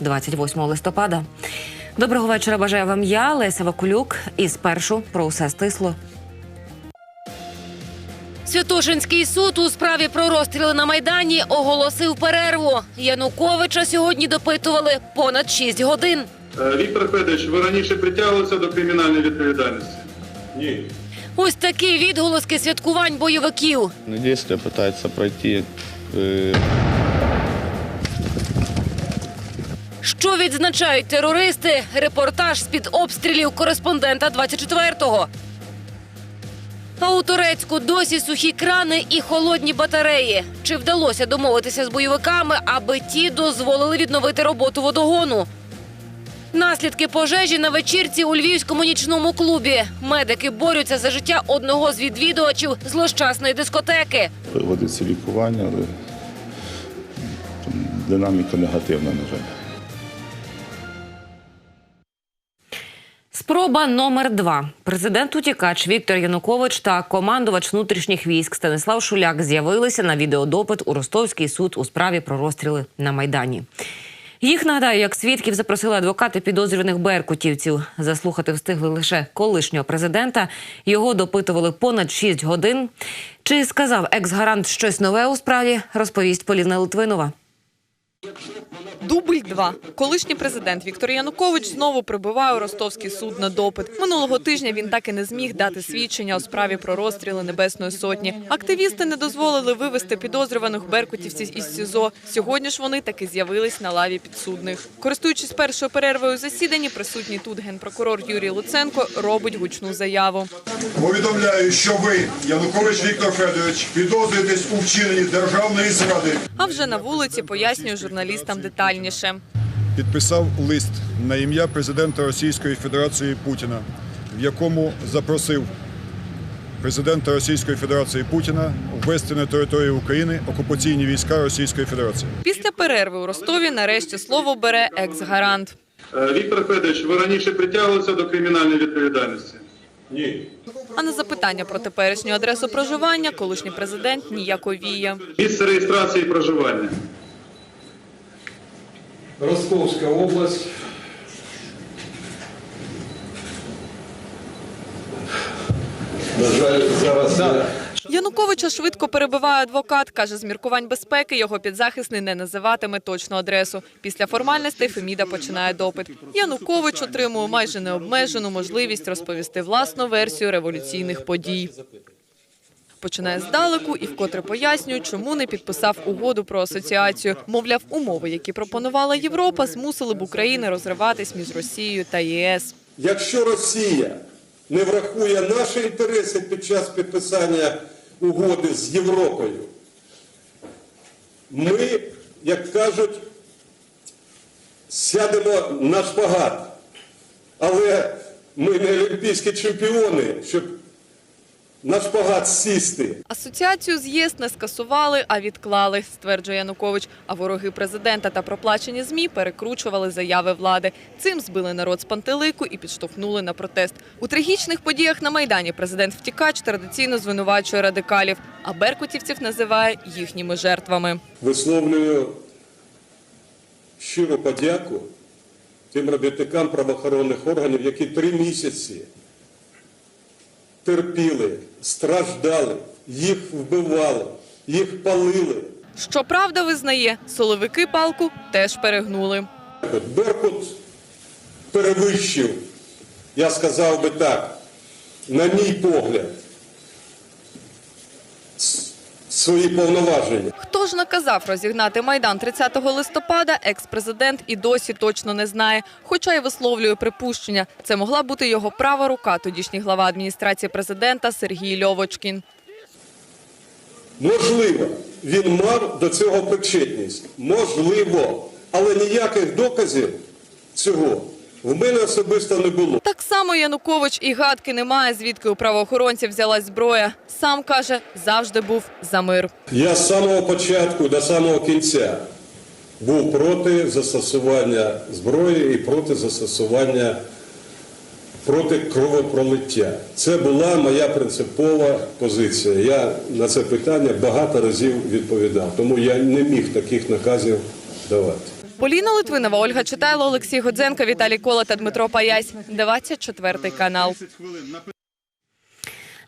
28 листопада. Доброго вечора. Бажаю вам я, Леся Вакулюк. І спершу про усе стисло. Святошинський суд у справі про розстріли на майдані оголосив перерву. Януковича сьогодні допитували понад 6 годин. Е, Віктор Федорович, ви раніше притягувалися до кримінальної відповідальності? Ні. Ось такі відголоски святкувань бойовиків. Ну, Действия пытается пройти э, Що відзначають терористи? Репортаж з під обстрілів кореспондента 24-го. А у Турецьку досі сухі крани і холодні батареї. Чи вдалося домовитися з бойовиками, аби ті дозволили відновити роботу водогону? Наслідки пожежі на вечірці у львівському нічному клубі. Медики борються за життя одного з відвідувачів злощасної дискотеки. проводиться лікування, але динаміка негативна, на жаль. Спроба номер два. Президент утікач Віктор Янукович та командувач внутрішніх військ Станислав Шуляк з'явилися на відеодопит у Ростовський суд у справі про розстріли на майдані. Їх нагадаю, як свідків запросили адвокати підозрюваних беркутівців. Заслухати встигли лише колишнього президента. Його допитували понад 6 годин. Чи сказав екс-гарант щось нове у справі? Розповість Поліна Литвинова. Дубль 2. Колишній президент Віктор Янукович знову прибуває у Ростовський суд на допит. Минулого тижня він так і не зміг дати свідчення у справі про розстріли Небесної Сотні. Активісти не дозволили вивести підозрюваних беркутівців із СІЗО. Сьогодні ж вони таки з'явились на лаві підсудних. Користуючись першою перервою у засіданні, присутній тут генпрокурор Юрій Луценко робить гучну заяву. Повідомляю, що ви, Янукович Віктор Федорович, підозрюєтесь у вчиненні державної зради. А вже на вулиці пояснює журналістам детальніше. Підписав лист на ім'я президента Російської Федерації Путіна, в якому запросив президента Російської Федерації Путіна ввести на територію України окупаційні війська Російської Федерації. Після перерви у Ростові нарешті слово бере екс-гарант. Е, Віктор Федорович, ви раніше притягувалися до кримінальної відповідальності? Ні. А на запитання про теперішню адресу проживання колишній президент ніяковіє. Місце реєстрації проживання. Ростовська область. На жаль, зараз я Януковича швидко перебиває адвокат. каже, з міркувань безпеки його підзахисний не називатиме точну адресу. Після формальностей Феміда починає допит. Янукович отримує майже необмежену можливість розповісти власну версію революційних подій. Починає здалеку і вкотре пояснює, чому не підписав угоду про асоціацію. Мовляв, умови, які пропонувала Європа, змусили б Україну розриватись між Росією та ЄС. Якщо Росія не врахує наші інтереси під час підписання угоди з Європою, ми, як кажуть, сядемо на шпагат. Але ми не олімпійські чемпіони, щоб на шпагат сісти. Асоціацію з ЄС не скасували, а відклали, стверджує Янукович. А вороги президента та проплачені змі перекручували заяви влади. Цим збили народ з пантелику і підштовхнули на протест. У трагічних подіях на майдані президент втікач традиційно звинувачує радикалів, а беркутівців називає їхніми жертвами. Висловлюю щиру подяку тим робітникам правоохоронних органів, які три місяці терпіли, страждали, їх вбивали, їх палили. Щоправда, визнає, соловики палку теж перегнули. Беркут перевищив, я сказав би так, на мій погляд, свої повноваження. Хто ж наказав розігнати майдан 30 листопада? Екс-президент і досі точно не знає. Хоча й висловлює припущення, це могла бути його права рука, тодішній глава адміністрації президента Сергій Льовочкін. Можливо, він мав до цього причетність. Можливо, але ніяких доказів цього в мене особисто не було. Так само Янукович і гадки немає, звідки у правоохоронців взялась зброя. Сам каже, завжди був за мир. Я з самого початку до самого кінця був проти застосування зброї і проти застосування проти кровопролиття. Це була моя принципова позиція. Я на це питання багато разів відповідав, тому я не міг таких наказів давати. Поліна Литвинова, Ольга Читайло, Олексій Годзенко, Віталій Кола та Дмитро Паясь. 24 канал.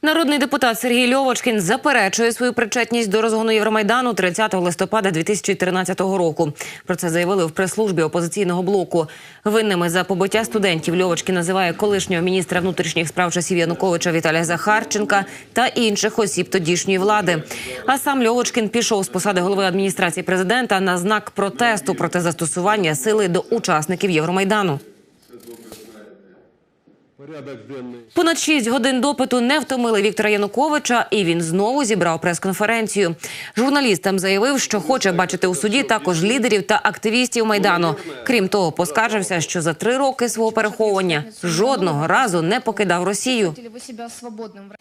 Народний депутат Сергій Льовочкін заперечує свою причетність до розгону Євромайдану 30 листопада 2013 року. Про це заявили в прес-службі опозиційного блоку. Винними за побиття студентів Льовочкін називає колишнього міністра внутрішніх справ часів Януковича Віталія Захарченка та інших осіб тодішньої влади. А сам Льовочкін пішов з посади голови адміністрації президента на знак протесту проти застосування сили до учасників Євромайдану. Понад шість годин допиту не втомили Віктора Януковича, і він знову зібрав прес-конференцію. Журналістам заявив, що хоче бачити у суді також лідерів та активістів майдану. Крім того, поскаржився, що за три роки свого переховування жодного разу не покидав Росію. вы себя свободным в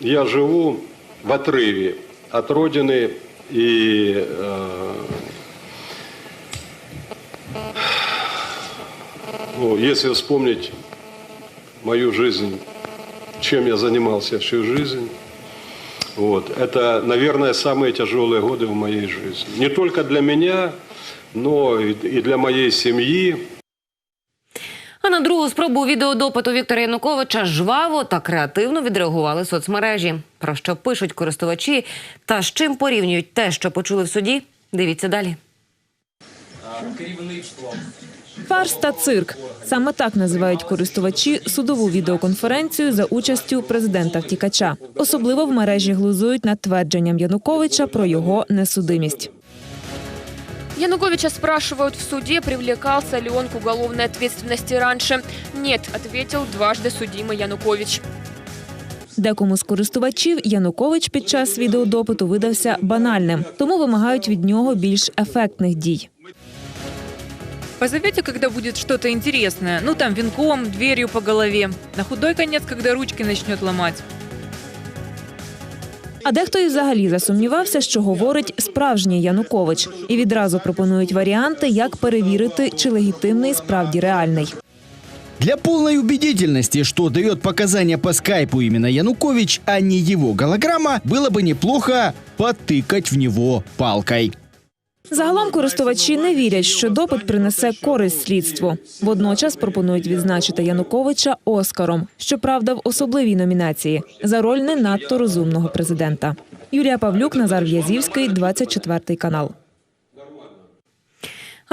Я живу в отрыве от родины и э, ну, если вспомнить мою жизнь, чем я занимался всю жизнь, вот, это, наверное, самые тяжелые годы в моей жизни. Не только для меня, но и и для моей семьи, А на другу спробу відеодопиту Віктора Януковича жваво та креативно відреагували соцмережі. Про що пишуть користувачі та з чим порівнюють те, що почули в суді. Дивіться далі. Фарс та цирк саме так називають користувачі судову відеоконференцію за участю президента втікача. Особливо в мережі глузують над твердженням Януковича про його несудимість. Януковича спрашивают в суде, привлекался ли он к уголовной ответственности раньше. Нет, ответил дважды судимый Янукович. Декому з користувачів Янукович під час відеодопиту видався банальним, тому вимагають від нього більш ефектних дій. Позовете, когда будет что-то интересное. Ну, там, венком, дверью по голове. На худой конец, когда ручки начнет ломать. А дехто і взагалі засумнівався, що говорить справжній Янукович, і відразу пропонують варіанти, як перевірити, чи легітимний справді реальний. Для полной убедительности, что дает показания по скайпу именно Янукович, а не его голограмма, было бы неплохо потыкать в него палкой. Загалом користувачі не вірять, що допит принесе користь слідству. Водночас пропонують відзначити Януковича Оскаром, щоправда, в особливій номінації за роль не надто розумного президента. Юлія Павлюк, Назар В'язівський, 24 канал.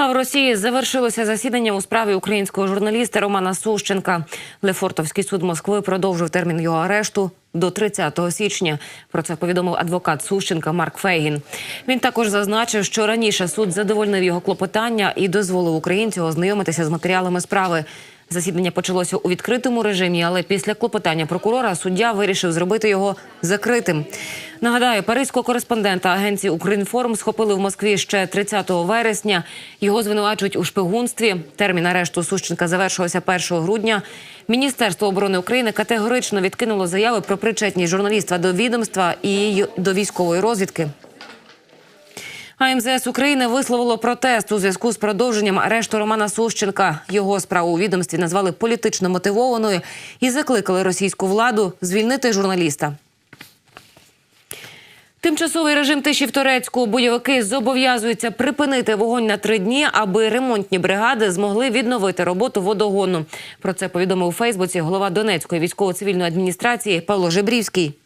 А в Росії завершилося засідання у справі українського журналіста Романа Сущенка. Лефортовський суд Москви продовжив термін його арешту до 30 січня. Про це повідомив адвокат Сущенка Марк Фейгін. Він також зазначив, що раніше суд задовольнив його клопотання і дозволив українцю ознайомитися з матеріалами справи. Засідання почалося у відкритому режимі, але після клопотання прокурора суддя вирішив зробити його закритим. Нагадаю, паризького кореспондента агенції Укрінформ схопили в Москві ще 30 вересня. Його звинувачують у шпигунстві. Термін арешту Сущенка завершився 1 грудня. Міністерство оборони України категорично відкинуло заяви про причетність журналіста до відомства і до військової розвідки. А МЗС України висловило протест у зв'язку з продовженням арешту Романа Сущенка. Його справу у відомстві назвали політично мотивованою і закликали російську владу звільнити журналіста. Тимчасовий режим тиші в Турецьку бойовики зобов'язуються припинити вогонь на три дні, аби ремонтні бригади змогли відновити роботу водогону. Про це повідомив у Фейсбуці голова Донецької військово-цивільної адміністрації Павло Жебрівський.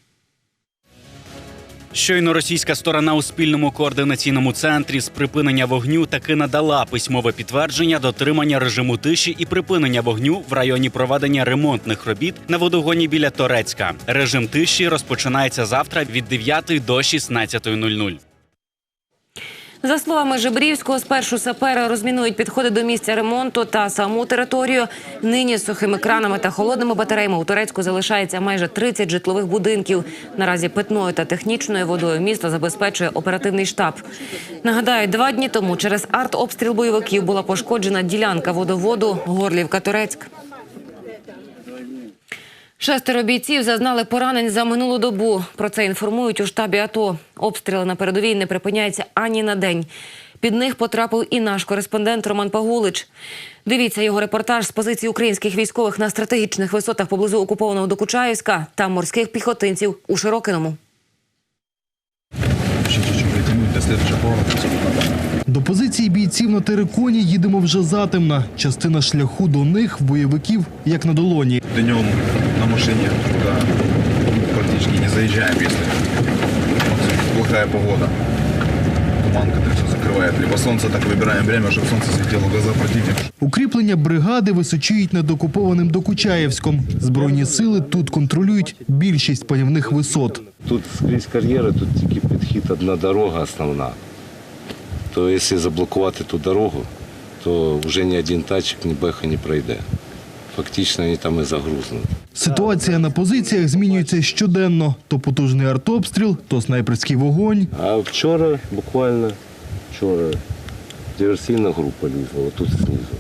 Щойно російська сторона у спільному координаційному центрі з припинення вогню таки надала письмове підтвердження дотримання режиму тиші і припинення вогню в районі проведення ремонтних робіт на водогоні біля Торецька. Режим тиші розпочинається завтра від 9 до 16.00. За словами Жебрівського, спершу сапери розмінують підходи до місця ремонту та саму територію. Нині з сухими кранами та холодними батареями у Турецьку залишається майже 30 житлових будинків. Наразі питною та технічною водою місто забезпечує оперативний штаб. Нагадаю, два дні тому через артобстріл бойовиків була пошкоджена ділянка водоводу Горлівка-Турецьк. Шестеро бійців зазнали поранень за минулу добу. Про це інформують у штабі АТО. Обстріли на передовій не припиняються ані на день. Під них потрапив і наш кореспондент Роман Пагулич. Дивіться його репортаж з позиції українських військових на стратегічних висотах поблизу окупованого Докучаївська та морських піхотинців у Широкиному. До позиції бійців на териконі їдемо вже затемна. Частина шляху до них бойовиків як на долоні. Днем на машине туда практически не заезжаем, если плохая погода. Туман, который все закрывает. Либо солнце, так выбираем время, чтобы солнце светило в глаза противника. Укріплення бригади височують над окупованим Докучаєвськом. Збройні сили тут контролюють більшість панівних висот. Тут скрізь кар'єри, тут тільки підхід одна дорога основна. То якщо заблокувати ту дорогу, то вже ні один тачик, ні беха не пройде. Фактично вони там і загрузнуть. Ситуація на позиціях змінюється щоденно. То потужний артобстріл, то снайперський вогонь. А вчора, буквально вчора, диверсійна група лізла, отут знизу.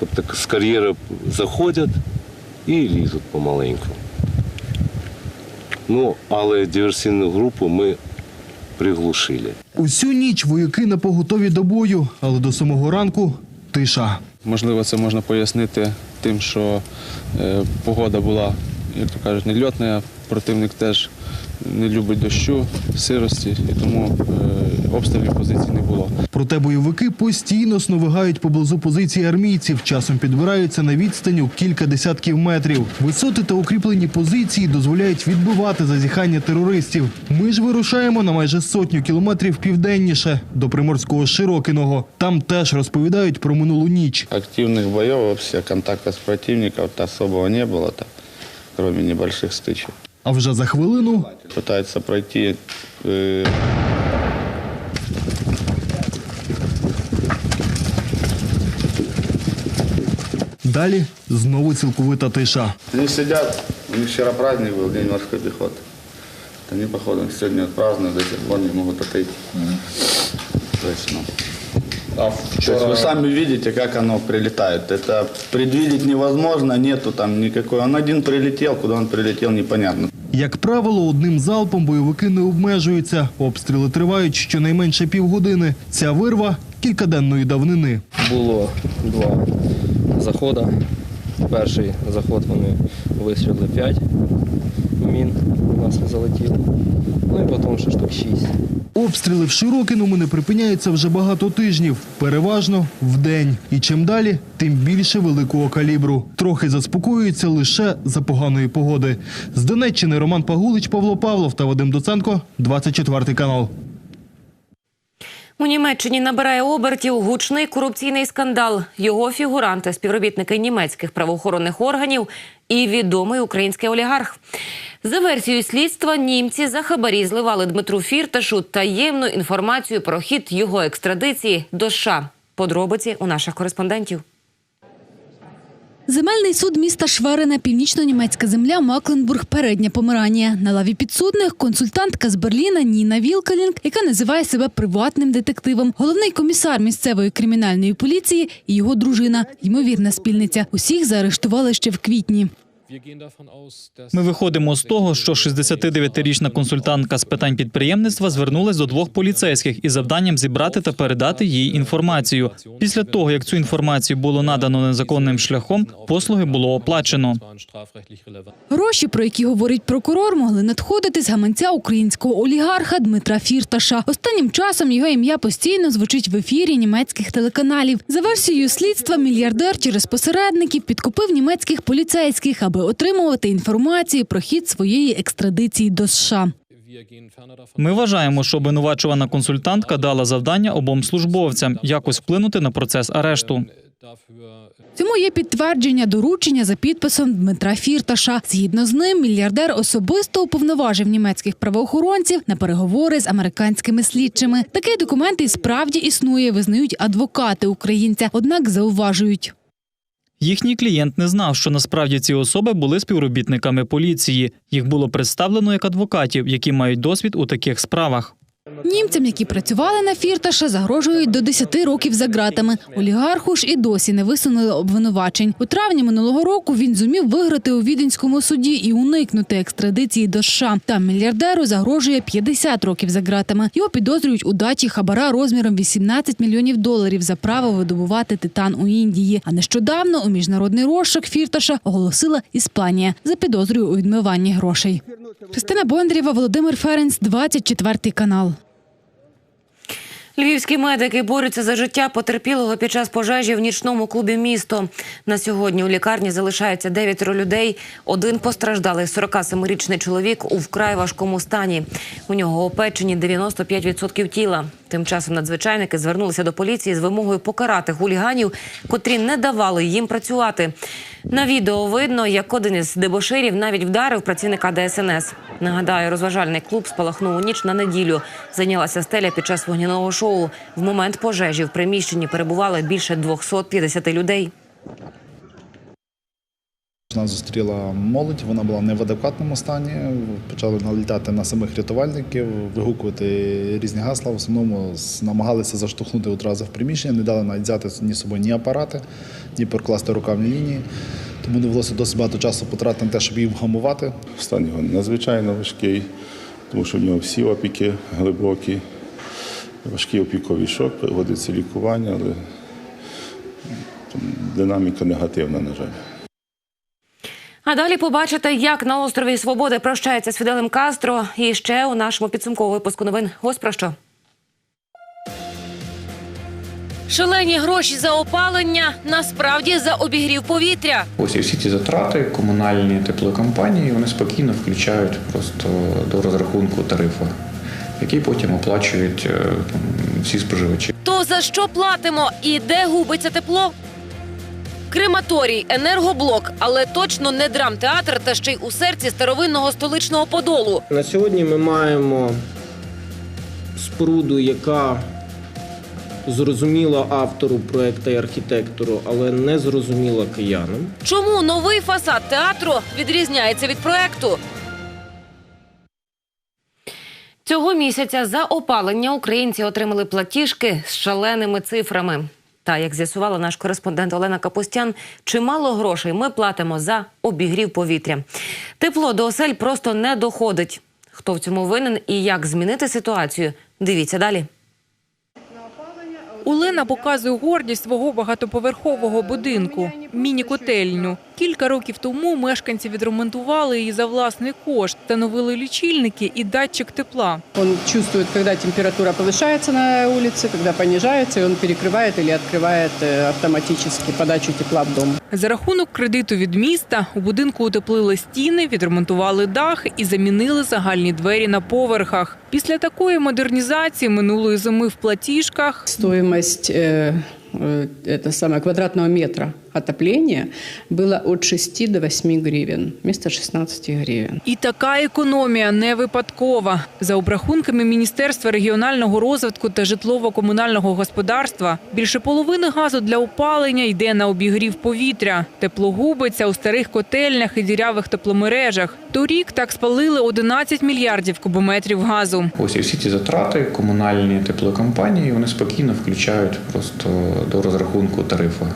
Тобто з кар'єри заходять і лізуть помаленьку. Ну, але диверсійну групу ми приглушили. Усю ніч вояки на поготові до бою, але до самого ранку тиша. Можливо, це можна пояснити тим, що е, погода була, як то кажуть, нельотна. Противник теж не любить дощу, сирості, і тому е, обстрілів позицій не було. Проте бойовики постійно сновигають поблизу позиції армійців, часом підбираються на відстань у кілька десятків метрів. Висоти та укріплені позиції дозволяють відбивати зазіхання терористів. Ми ж вирушаємо на майже сотню кілометрів південніше до приморського Широкиного. Там теж розповідають про минулу ніч. Активных боев, вообще контакта с противником особого не было, -то, кроме небольших стычек. А вже за хвилину Пытается пройти э, далі знову цілковита тиша. Они сидят, у них вчера праздник был, День морской пехоты. Они, походу, сегодня празднуют, до сих пор не могут отойти. То есть, ну, То есть вы сами видите, как оно прилетает. Это предвидеть невозможно, нету там никакой. Он один прилетел, куда он прилетел, непонятно. Як правило, одним залпом бойовики не обмежуються. Обстріли тривають щонайменше півгодини. Ця вирва кількаденної давнини. Було два заходи. Перший заход вони вистрілили 5 мін, у нас залетіло. Ну і потім ще штук 6. Обстріли в Широкиному не припиняються вже багато тижнів, переважно вдень. І чим далі, тим більше великого калібру. Трохи заспокоюються лише за поганої погоди. З Донеччини Роман Пагулич, Павло Павлов та Вадим Доценко, 24 канал. У Німеччині набирає обертів гучний корупційний скандал. Його фігуранти, співробітники німецьких правоохоронних органів і відомий український олігарх. За версією слідства, німці за хабарі зливали Дмитру Фірташу таємну інформацію про хід його екстрадиції до США. Подробиці у наших кореспондентів. Земельний суд міста Шверина, північно-німецька земля, Макленбург, передня Померанія. На лаві підсудних консультантка з Берліна Ніна Вілкелінг, яка називає себе приватним детективом, головний комісар місцевої кримінальної поліції і його дружина, ймовірна спільниця. Усіх заарештували ще в квітні. Ми виходимо з того, що 69-річна консультантка з питань підприємництва звернулася до двох поліцейських із завданням зібрати та передати їй інформацію. Після того, як цю інформацію було надано незаконним шляхом, послуги було оплачено. Гроші, про які говорить прокурор, могли надходити з гаманця українського олігарха Дмитра Фірташа. Останнім часом його ім'я постійно звучить в ефірі німецьких телеканалів. За версією слідства, мільярдер через посередників підкупив німецьких поліцейських, аби отримувати інформацію про хід своєї екстрадиції до США. Ми вважаємо, що обвинувачувана консультантка дала завдання обом службовцям якось вплинути на процес арешту. Цьому є підтвердження доручення за підписом Дмитра Фірташа. Згідно з ним, мільярдер особисто уповноважив німецьких правоохоронців на переговори з американськими слідчими. Такий документ і справді існує, визнають адвокати українця. Однак зауважують. Їхній клієнт не знав, що насправді ці особи були співробітниками поліції. Їх було представлено як адвокатів, які мають досвід у таких справах. Німцям, які працювали на Фірташа, загрожують до 10 років за ґратами. Олігарху ж і досі не висунули обвинувачень. У травні минулого року він зумів виграти у віденському суді і уникнути екстрадиції до США. Там мільярдеру загрожує 50 років за ґратами. Його підозрюють у даті хабара розміром 18 мільйонів доларів за право видобувати титан у Індії. А нещодавно у міжнародний розшук Фірташа оголосила Іспанія за підозрою у відмиванні грошей. Христина Бондарєва, Володимир Ференц, 24 канал. Львівські медики борються за життя потерпілого під час пожежі в нічному клубі місто. На сьогодні у лікарні залишаються дев'ятеро людей. Один постраждалий 47-річний чоловік у вкрай важкому стані. У нього опечені 95% тіла. Тим часом надзвичайники звернулися до поліції з вимогою покарати хуліганів, котрі не давали їм працювати. На відео видно, як один із дебоширів навіть вдарив працівника ДСНС. Нагадаю, розважальний клуб спалахнув у ніч на неділю. Зайнялася стеля під час вогняного шоу. В момент пожежі в приміщенні перебували більше 250 людей. Нас зустріла молодь, вона була не в адекватному стані. Почали налітати на самих рятувальників, вигукувати різні гасла. В основному намагалися заштовхнути одразу в приміщення, не дали навіть взяти ні з собою ні апарати, ні прокласти рукавні лінії. Тому довелося досить багато часу потратити на те, щоб їх вгамувати. Стан його надзвичайно важкий, тому що в нього всі опіки глибокі, важкий опіковий шок, проводиться лікування, але динаміка негативна, на жаль. А далі побачите, як на острові Свободи прощається з Фіделем Кастро. І ще у нашому підсумковому випуску новин. Ось про що. Шалені гроші за опалення насправді за обігрів повітря. Ось і всі ці затрати комунальні теплокомпанії вони спокійно включають просто до розрахунку тарифу, який потім оплачують е, там, всі споживачі. То за що платимо і де губиться тепло? Крематорій, енергоблок, але точно не драмтеатр та ще й у серці старовинного столичного подолу. На сьогодні ми маємо споруду, яка зрозуміла автору проекту і архітектору, але не зрозуміла киянам. Чому новий фасад театру відрізняється від проекту? Цього місяця за опалення українці отримали платіжки з шаленими цифрами. Та як з'ясувала наш кореспондент Олена Капустян, чимало грошей ми платимо за обігрів повітря. Тепло до осель просто не доходить. Хто в цьому винен і як змінити ситуацію? Дивіться далі. Олена показує гордість свого багатоповерхового будинку міні-котельню. Кілька років тому мешканці відремонтували її за власний кошт, встановили лічильники і датчик тепла. Он чувствует, когда температура повышается на улице, когда понижается, и он перекрывает или открывает э, автоматически подачу тепла в дом. За рахунок кредиту від міста у будинку утеплили стіни, відремонтували дах і замінили загальні двері на поверхах. Після такої модернізації минулої зими в платіжках Стоимость э, э, это самое, квадратного метра отопления была от 6 до 8 гривен вместо 16 гривен. І така економія не випадкова. За обрахунками Міністерства регіонального розвитку та житлово-комунального господарства, більше половини газу для опалення йде на обігрів повітря. Тепло губиться у старих котельнях і дірявих тепломережах. Торік так спалили 11 мільярдів кубометрів газу. Ось і всі ці затрати комунальні теплокомпанії вони спокійно включають просто до розрахунку тарифу,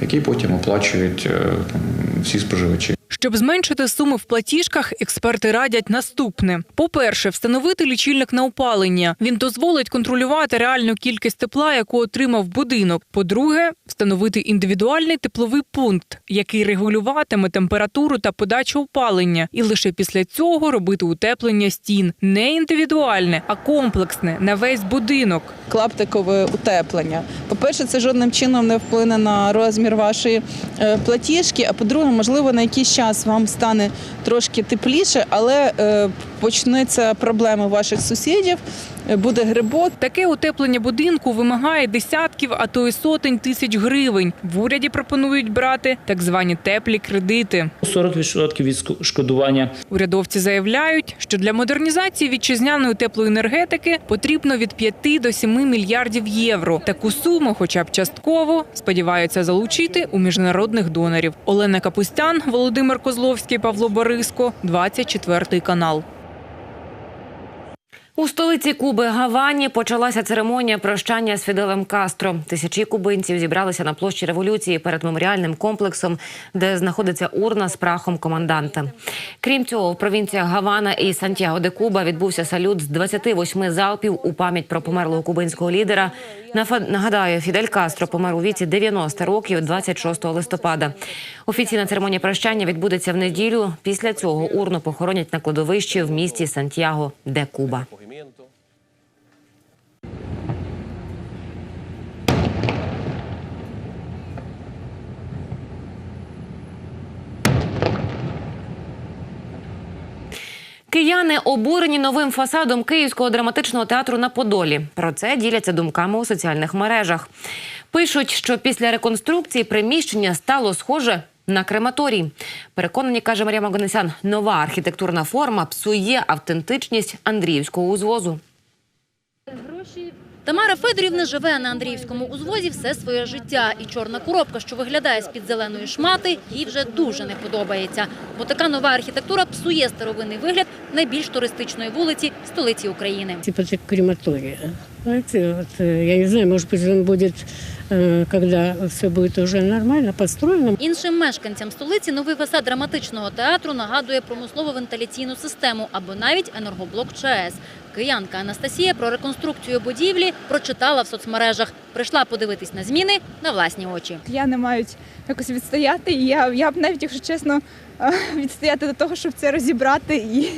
який потім оплачують е, там, всі споживачі. Щоб зменшити суми в платіжках, експерти радять наступне: по-перше, встановити лічильник на опалення. Він дозволить контролювати реальну кількість тепла, яку отримав будинок. По-друге, встановити індивідуальний тепловий пункт, який регулюватиме температуру та подачу опалення, і лише після цього робити утеплення стін не індивідуальне, а комплексне на весь будинок. клаптикове утеплення. По-перше, це жодним чином не вплине на розмір вашої е, платіжки. А по-друге, можливо, на якийсь час вам стане трошки тепліше, але е, почнеться проблеми ваших сусідів, буде грибок. Таке утеплення будинку вимагає десятків, а то й сотень тисяч гривень. В уряді пропонують брати так звані теплі кредити. 40% відшкодування Урядовці заявляють, що для модернізації вітчизняної теплоенергетики потрібно від 5 до 7 мільярдів євро. Таку суму, хоча б частково, сподіваються залучити у міжнародних донорів. Олена Капустян, Володимир Козловський, Павло Бориско, 24 канал. У столиці Куби Гавані почалася церемонія прощання з Фіделем Кастро. Тисячі кубинців зібралися на площі революції перед меморіальним комплексом, де знаходиться урна з прахом команданта. Крім цього, в провінціях Гавана і Сантьяго де Куба відбувся салют з 28 залпів у пам'ять про померлого кубинського лідера. Нагадаю, Фідель Кастро помер у віці 90 років 26 листопада. Офіційна церемонія прощання відбудеться в неділю. Після цього урну похоронять на кладовищі в місті Сантьяго де Куба. Кияни обурені новим фасадом Київського драматичного театру на Подолі. Про це діляться думками у соціальних мережах. Пишуть, що після реконструкції приміщення стало схоже на крематорій. Переконані, каже Марія Магонесян, нова архітектурна форма псує автентичність Андріївського узвозу. Тамара Федорівна живе на Андріївському узвозі все своє життя. І чорна коробка, що виглядає з-під зеленої шмати, їй вже дуже не подобається. Бо така нова архітектура псує старовинний вигляд найбільш туристичної вулиці столиці України. Типа это крематория. Знаете, вот, э, я не знаю, может быть, он будет, э, когда все будет уже нормально построено. Іншим мешканцям столиці новий фасад драматичного театру нагадує промислову вентиляційну систему або навіть енергоблок ЧАЕС. Киянка Анастасія про реконструкцію будівлі прочитала в соцмережах. Прийшла подивитись на зміни на власні очі. Я не мають якось відстояти. І я, я б навіть, якщо чесно, відстояти до того, щоб це розібрати і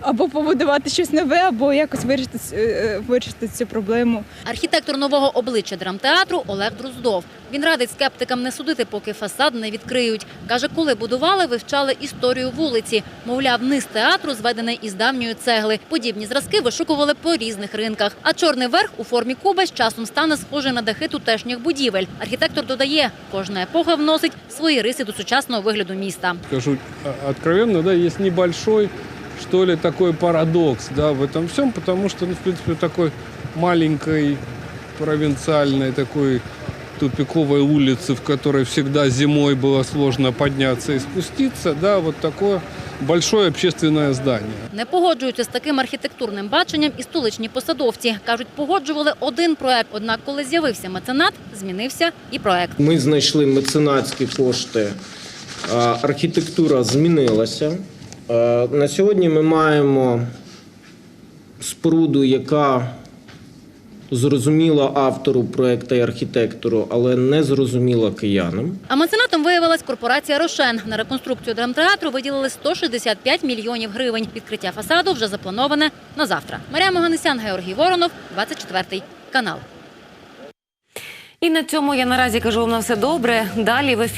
або побудувати щось нове, або якось вирішити, е, вирішити цю проблему. Архітектор нового обличчя драмтеатру Олег Друздов. Він радить скептикам не судити, поки фасад не відкриють. Каже, коли будували, вивчали історію вулиці. Мовляв, низ театру зведений із давньої цегли. Подібні зразки вишукували по різних ринках. А чорний верх у формі куба з часом стане схожий на дахи тутешніх будівель. Архітектор додає, кожна епоха вносить свої риси до сучасного вигляду міста. скажу а- откровенно, да, есть небольшой, что ли, такой парадокс, да, в этом всем, потому что, ну, в принципе, такой маленькой провинциальной такой тупиковой улицы, в которой всегда зимой было сложно подняться и спуститься, да, вот такое большое общественное здание. Не погоджуються з таким архітектурним баченням і столичні посадовці. Кажуть, погоджували один проект. Однак, коли з'явився меценат, змінився і проект. Ми знайшли меценатські кошти. а, Архітектура змінилася. А, На сьогодні ми маємо споруду, яка зрозуміла автору проекту і архітектору, але не зрозуміла киянам. А меценатом виявилась корпорація Рошен. На реконструкцію драмтеатру виділили 165 мільйонів гривень. Відкриття фасаду вже заплановане на завтра. Марія Моганесян, Георгій Воронов, 24 канал. І на цьому я наразі кажу вам на все добре. Далі в ефірі